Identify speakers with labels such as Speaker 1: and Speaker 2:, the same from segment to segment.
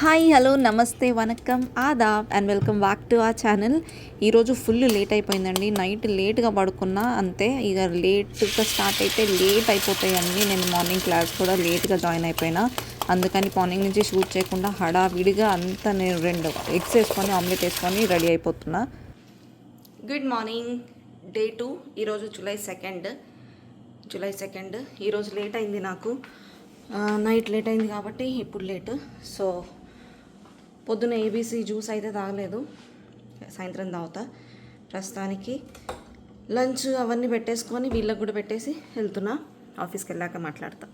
Speaker 1: Hi hello నమస్తే వనక్కం ఆదాబ్ అండ్ వెల్కమ్ బ్యాక్ టు ఆ ఛానల్. ఈరోజు ఫుల్ లేట్ అయిపోయిందండి. నైట్ లేట్గా పడుకున్నా అంతే. ఇక లేట్గా స్టార్ట్ అయితే లేట్ అయిపోతాయండి. నేను మార్నింగ్ క్లాస్ కూడా లేట్గా జాయిన్ అయిపోయినా. అందుకని మార్నింగ్ నుంచి షూట్ చేయకుండా హడావిడిగా అంతా నేను రెండు ఎగ్స్ వేసుకొని ఆమ్లెట్ వేసుకొని రెడీ అయిపోతున్నా. Good morning. Day two. ఈరోజు జూలై సెకండ్. July second. ఈరోజు లేట్ అయింది నాకు. నైట్ లేట్ అయింది కాబట్టి ఇప్పుడు లేట్. సో పొద్దున ఏబీసీ జ్యూస్ అయితే తాగలేదు. సాయంత్రం తాగుతా. ప్రస్తుతానికి లంచ్ అవన్నీ పెట్టేసుకొని వీళ్ళకి కూడా పెట్టేసి వెళ్తున్నా. ఆఫీస్కి వెళ్ళాక మాట్లాడతా.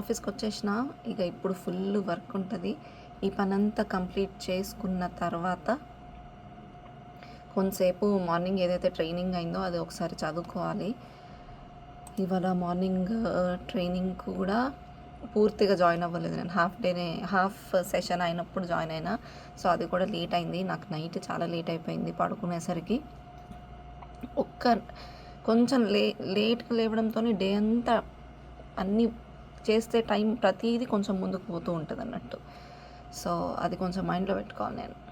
Speaker 1: ఆఫీస్కి వచ్చేసిన. ఇక ఇప్పుడు ఫుల్ వర్క్ ఉంటుంది. ఈ పనంతా కంప్లీట్ చేసుకున్న తర్వాత కొంతసేపు మార్నింగ్ ఏదైతే ట్రైనింగ్ అయిందో అది ఒకసారి చదువుకోవాలి. ఇవాళ మార్నింగ్ ట్రైనింగ్ కూడా పూర్తిగా జాయిన్ అవ్వలేదు నేను. హాఫ్ డేనే హాఫ్ సెషన్ అయినప్పుడు జాయిన్ అయినా. సో అది కూడా లేట్ అయింది. నాకు నైట్ చాలా లేట్ అయిపోయింది పడుకునేసరికి. ఒక్క కొంచెం లే లేట్గా లేవడంతో డే అంతా అన్నీ చేస్తే టైం ప్రతిదీ కొంచెం ముందుకు పోతూ ఉంటుంది అన్నట్టు సో అది కొంచెం మైండ్లో పెట్టుకోవాలి నేను.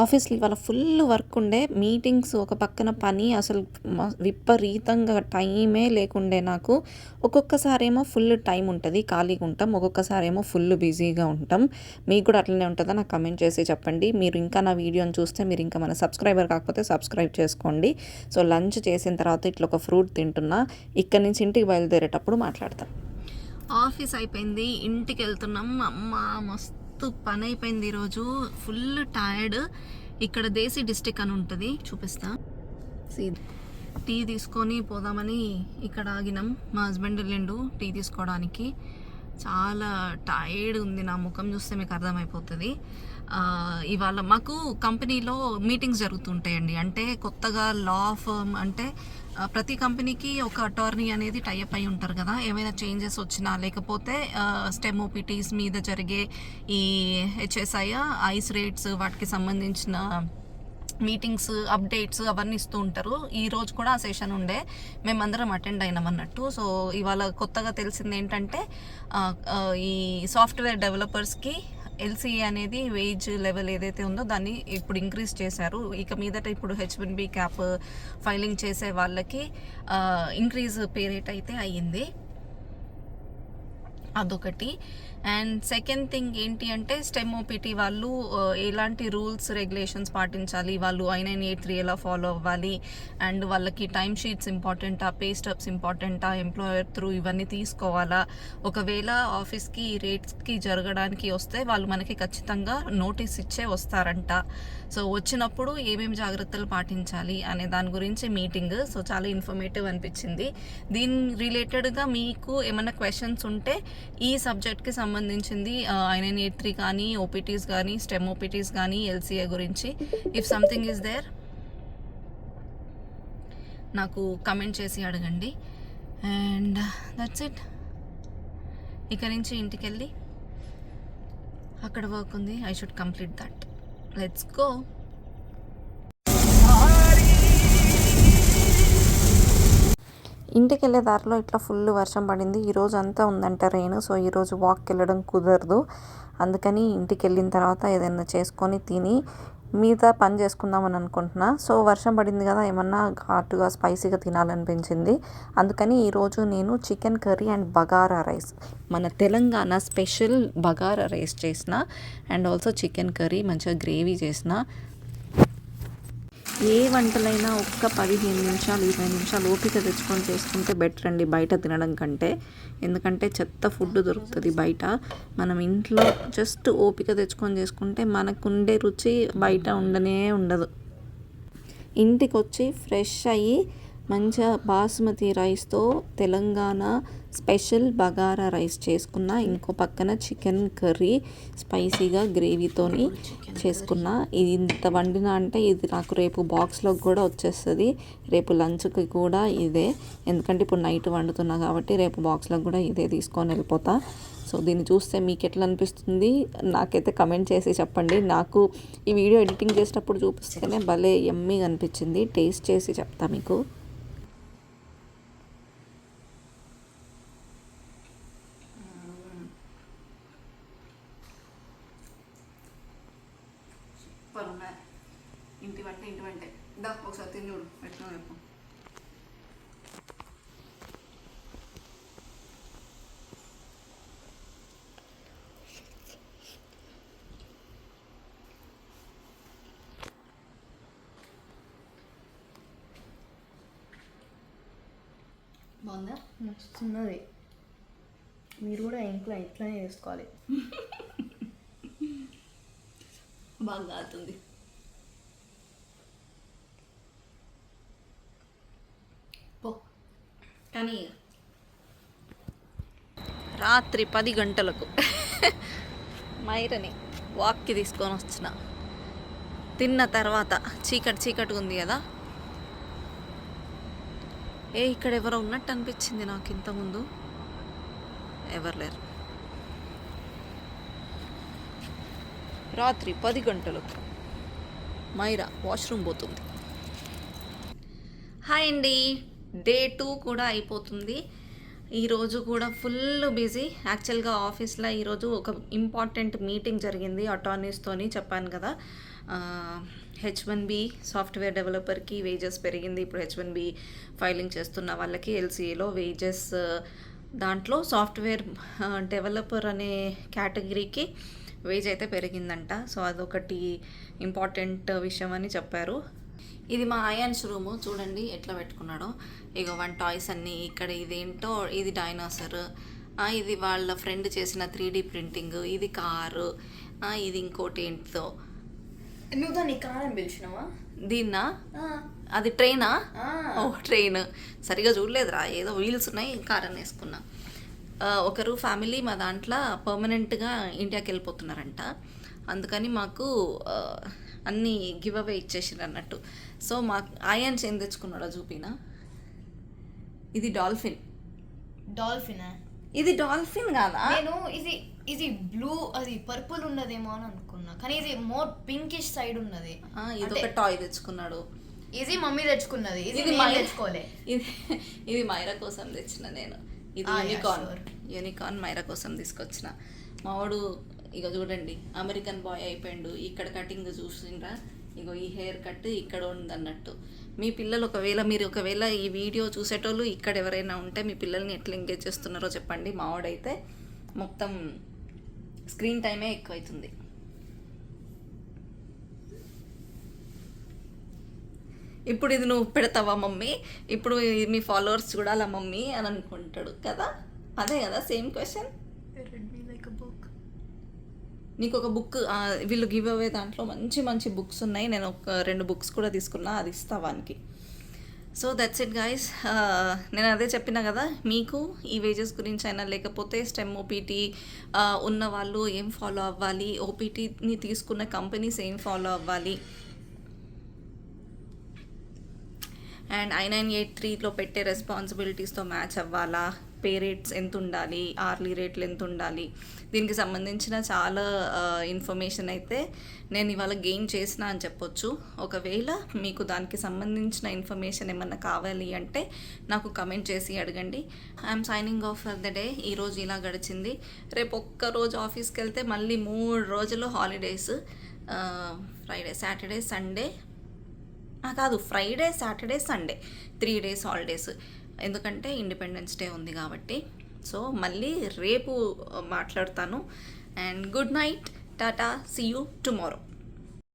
Speaker 1: ఆఫీస్లో ఇవాళ ఫుల్ వర్క్ ఉండే మీటింగ్స్ ఒక పక్కన పని అసలు విపరీతంగా టైమే లేకుండే నాకు. ఒక్కొక్కసారి ఏమో ఫుల్ టైం ఉంటుంది ఖాళీగా ఉంటాం. ఒక్కొక్కసారి ఏమో ఫుల్ బిజీగా ఉంటాం. మీకు కూడా అట్లనే ఉంటుందా? నాకు కమెంట్ చేసి చెప్పండి. మీరు ఇంకా నా వీడియోని చూస్తే మీరు ఇంకా మన సబ్స్క్రైబర్ కాకపోతే సబ్స్క్రైబ్ చేసుకోండి. సో లంచ్ చేసిన తర్వాత ఇట్లా ఒక ఫ్రూట్ తింటున్నా ఇక్కడ నుంచి ఇంటికి బయలుదేరేటప్పుడు మాట్లాడతాం. ఆఫీస్ అయిపోయింది ఇంటికి వెళ్తున్నాం. అమ్మ మస్తు పని అయిపోయింది ఈరోజు. Full tired. ఇక్కడ దేశీ డిస్టిక్ అని ఉంటుంది. చూపిస్తా. టీ తీసుకొని పోదామని ఇక్కడ ఆగినాం. మా హస్బెండ్ వెళ్ళిండు టీ తీసుకోవడానికి. చాలా టైర్డ్ ఉంది నా ముఖం చూస్తే మీకు అర్థమైపోతుంది. ఇవాళ మాకు కంపెనీలో మీటింగ్స్ జరుగుతుంటాయండి. అంటే కొత్తగా లా ఫర్మ్ అంటే ప్రతి కంపెనీకి ఒక అటార్నీ అనేది టైఅప్ అయి ఉంటారు కదా. ఏమైనా చేంజెస్ వచ్చినా లేకపోతే స్టెమ్ ఓపీటీస్ మీద జరిగే ఈ హెచ్ఎస్ఐ ఐస్ రేట్స్ వాటికి సంబంధించిన మీటింగ్స్ అప్డేట్స్ అవన్నీ ఇస్తూ ఉంటారు. ఈ రోజు కూడా ఆ సెషన్ ఉండే. మేమందరం అటెండ్ అయినాం అన్నట్టు. సో ఇవాళ కొత్తగా తెలిసింది ఏంటంటే ఈ సాఫ్ట్వేర్ డెవలపర్స్కి ఎల్సీ అనేది వేజ్ లెవెల్ ఏదైతే ఉందో దాన్ని ఇప్పుడు ఇంక్రీజ్ చేశారు. ఇక మీదట ఇప్పుడు H one B cap filing చేసే వాళ్ళకి ఇంక్రీజ్ పే రేట్ అయితే అయ్యింది. అదొకటి. అండ్ సెకండ్ థింగ్ ఏంటి అంటే స్టెమ్ ఓపీటీ వాళ్ళు ఎలాంటి రూల్స్ రెగ్యులేషన్స్ పాటించాలి? వాళ్ళు ఐ నైన్ ఎయిట్ త్రీ ఎలా ఫాలో అవ్వాలి? అండ్ వాళ్ళకి టైం షీట్స్ ఇంపార్టెంటా? పే స్టబ్స్ ఇంపార్టెంటా? ఎంప్లాయర్ త్రూ ఇవన్నీ తీసుకోవాలా? ఒకవేళ ఆఫీస్కి రేట్స్కి జరగడానికి వస్తే వాళ్ళు మనకి ఖచ్చితంగా నోటీస్ ఇచ్చే వస్తారంట. సో వచ్చినప్పుడు ఏమేమి జాగ్రత్తలు పాటించాలి అనే దాని గురించి మీటింగ్. సో చాలా ఇన్ఫర్మేటివ్ అనిపించింది. దీని రిలేటెడ్గా మీకు ఏమైనా క్వశ్చన్స్ ఉంటే ఈ సబ్జెక్ట్కి సంబంధించింది ఐనైన్ ఎయిట్ త్రీ కానీ ఓపీటీస్ కానీ స్టెమ్ ఓపీటీస్ కానీ ఎల్సీఏ గురించి. ఇఫ్ సంథింగ్ ఈజ్ దేర్ నాకు కమెంట్ చేసి అడగండి. అండ్ దట్స్ ఇట్ ఇక నుంచి ఇంటికి వెళ్ళి అక్కడ వర్క్ ఉంది. I should complete that let's go ఇంటికి వెళ్ళే దారిలో ఇట్లా ఫుల్ వర్షం పడింది. ఈరోజు అంతా ఉందంట రెయిన్ సో ఈరోజు వాక్కి వెళ్ళడం కుదరదు. అందుకని ఇంటికి వెళ్ళిన తర్వాత ఏదైనా చేసుకొని తిని మిగతా పని చేసుకుందామని అనుకుంటున్నా. సో వర్షం పడింది కదా ఏమన్నా ఘాటుగా స్పైసీగా తినాలనిపించింది. అందుకని ఈరోజు నేను chicken curry and bagara rice మన తెలంగాణ స్పెషల్ బగారా రైస్ చేసిన అండ్ ఆల్సో చికెన్ కర్రీ మంచిగా గ్రేవీ చేసిన ఏ వంటలైనా ఒక్క పదిహేను నిమిషాలు ఇరవై నిమిషాలు ఓపిక తెచ్చుకొని చేసుకుంటే బెటర్ అండి బయట తినడం కంటే. ఎందుకంటే చెత్త ఫుడ్ దొరుకుతుంది బయట. మనం ఇంట్లో జస్ట్ ఓపిక తెచ్చుకొని చేసుకుంటే మనకుండే రుచి బయట ఉండనే ఉండదు. ఇంటికి వచ్చి ఫ్రెష్ అయ్యి మంచిగా బాస్మతి రైస్తో తెలంగాణ స్పెషల్ బగారా రైస్ చేసుకున్న. ఇంకో పక్కన చికెన్ కర్రీ స్పైసీగా గ్రేవీతోని చేసుకున్న. ఇది ఇంత వండిన అంటే ఇది నాకు రేపు బాక్స్లోకి కూడా వచ్చేస్తుంది. రేపు లంచ్కి కూడా ఇదే. ఎందుకంటే ఇప్పుడు నైట్ వండుతున్నా కాబట్టి రేపు బాక్స్లోకి కూడా ఇదే తీసుకొని వెళ్ళిపోతా. సో దీన్ని చూస్తే మీకు ఎట్లా అనిపిస్తుంది? నాకైతే కమెంట్ చేసి చెప్పండి. నాకు ఈ వీడియో ఎడిటింగ్ చేసేటప్పుడు చూపిస్తేనే భలే ఎమ్మీగా అనిపించింది. టేస్ట్ చేసి చెప్తా మీకు. ఇంటి వంట ఇంటి వంటే. దా ఒకసారి తిని చూడు ఎట్లా చెప్పు.
Speaker 2: బాగుందా? మస్తున్నది మీరు కూడా ఇంట్లో ఇట్లానే చేసుకోవాలి.
Speaker 1: బాగా కాలుతుంది కానీ రాత్రి పది గంటలకు మైరని వాక్కి తీసుకొని వచ్చిన. తిన్న తర్వాత చీకటి చీకటి ఉంది కదా. ఏ ఇక్కడ ఎవరో ఉన్నట్టు అనిపించింది నాకు ఇంతకుముందు. ఎవరు లేరు. రాత్రి పది గంటలకు మైరా వాష్రూమ్ పోతుంది. హాయ్ అండి. డే టూ కూడా అయిపోతుంది. ఈరోజు కూడా ఫుల్ బిజీ. యాక్చువల్గా ఆఫీస్లో ఈరోజు ఒక ఇంపార్టెంట్ మీటింగ్ జరిగింది అటార్నీస్తోని చెప్పాను కదా. హెచ్ వన్ బి సాఫ్ట్వేర్ డెవలపర్కి వేజెస్ పెరిగింది. ఇప్పుడు హెచ్ వన్ బి ఫైలింగ్ చేస్తున్న వాళ్ళకి ఎల్సీఏలో వేజెస్ దాంట్లో సాఫ్ట్వేర్ డెవలపర్ అనే కేటగిరీకి వేజ్ అయితే పెరిగిందంట. సో అదొకటి ఇంపార్టెంట్ విషయం అని చెప్పారు. ఇది మా అయాన్స్ రూము. చూడండి ఎట్లా పెట్టుకున్నాడో. ఇక వన్ టాయ్స్ అన్నీ ఇక్కడ ఇదేంటో ఇది డైనోసర్. ఇది వాళ్ళ ఫ్రెండ్ చేసిన త్రీ డీ ప్రింటింగ్. ఇది కారు. ఇది ఇంకోటి ఏంటో
Speaker 2: నువ్వు దాన్ని కారం పిలిచినావా?
Speaker 1: దీన్నా? అది ట్రైనా. ఓ ట్రైన్. సరిగా చూడలేదురా. ఏదో వీల్స్ ఉన్నాయి కారని వేసుకున్నా. ఆ, ఒకరు ఫ్యామిలీ మా దాంట్లో పర్మనెంట్గా ఇండియాకి వెళ్ళిపోతున్నారంట అందుకని మాకు అన్నీ గివ్ అవే ఇచ్చేసారు అన్నట్టు. సో మా ఆయన్స్ ఏం తెచ్చుకున్నాడో చూపినా ఇది డాల్ఫిన్.
Speaker 2: డాల్ఫిన్?
Speaker 1: ఇది డాల్ఫిన్ కాదా?
Speaker 2: నేను ఇది ఇది బ్లూ అది పర్పుల్ ఉన్నదేమో అని అనుకున్నా. కానీ ఇది మోర్ పింకిష్ సైడ్ ఉన్నది.
Speaker 1: ఇది ఒక టాయ్ తెచ్చుకున్నాడు.
Speaker 2: ఇది మమ్మీ తెచ్చుకున్నది. ఇది తెచ్చుకోలే.
Speaker 1: ఇది ఇది మైరా కోసం తెచ్చిన నేను. ఇది యూనికార్న్. యూనికార్న్ మైరా కోసం తీసుకొచ్చిన. మావాడు ఇక చూడండి అమెరికన్ బాయ్ అయిపోయాడు ఇక్కడ కటింగ్ చూసిండ్రా ఇగో ఈ హెయిర్ కట్ ఇక్కడ ఉంది అన్నట్టు మీ పిల్లలు ఒకవేళ మీరు ఒకవేళ ఈ వీడియో చూసేటోళ్ళు ఇక్కడ ఎవరైనా ఉంటే మీ పిల్లల్ని ఎట్లా ఎంగేజ్ చేస్తున్నారో చెప్పండి. మావాడైతే మొత్తం స్క్రీన్ టైమే ఎక్కువైతుంది. ఇప్పుడు ఇది నువ్వు పెడతావా మమ్మీ? ఇప్పుడు మీ ఫాలోవర్స్ చూడాలా మమ్మీ అని అనుకుంటాడు కదా? అదే కదా సేమ్ క్వశ్చన్ నీకు ఒక బుక్ వీళ్ళు గివ్ అవే దాంట్లో మంచి మంచి బుక్స్ ఉన్నాయి. నేను ఒక రెండు బుక్స్ కూడా తీసుకున్నా అది ఇస్తా వానికి. సో దట్స్ ఇట్ గైస్ నేను అదే చెప్పిన కదా మీకు ఈ వేజెస్ గురించి అయినా లేకపోతే స్టెమ్ ఓపీటీ ఉన్న వాళ్ళు ఏం ఫాలో అవ్వాలి? ఓపీటీని తీసుకున్న కంపెనీస్ ఏం ఫాలో అవ్వాలి? అండ్ ఐ నైన్ ఎయిట్ త్రీలో పెట్టే రెస్పాన్సిబిలిటీస్తో మ్యాచ్ అవ్వాలా? పే రేట్స్ ఎంత ఉండాలి ఆర్లీ రేట్లు ఎంత ఉండాలి దీనికి సంబంధించిన చాలా ఇన్ఫర్మేషన్ అయితే నేను ఇవాళ గెయిన్ చేసిన అని చెప్పొచ్చు. ఒకవేళ మీకు దానికి సంబంధించిన ఇన్ఫర్మేషన్ ఏమన్నా కావాలి అంటే నాకు కమెంట్ చేసి అడగండి. I'm signing off for the day. ఈరోజు ఇలా గడిచింది. రేపు ఒక్క రోజు ఆఫీస్కి వెళ్తే మళ్ళీ మూడు రోజులు హాలిడేస్. ఫ్రైడే సాటర్డే సండే కాదు Friday Saturday Sunday three days holidays ఎందుకంటే ఇండిపెండెన్స్ డే ఉంది కాబట్టి. సో మళ్ళీ రేపు మాట్లాడతాను. And good night tata see you tomorrow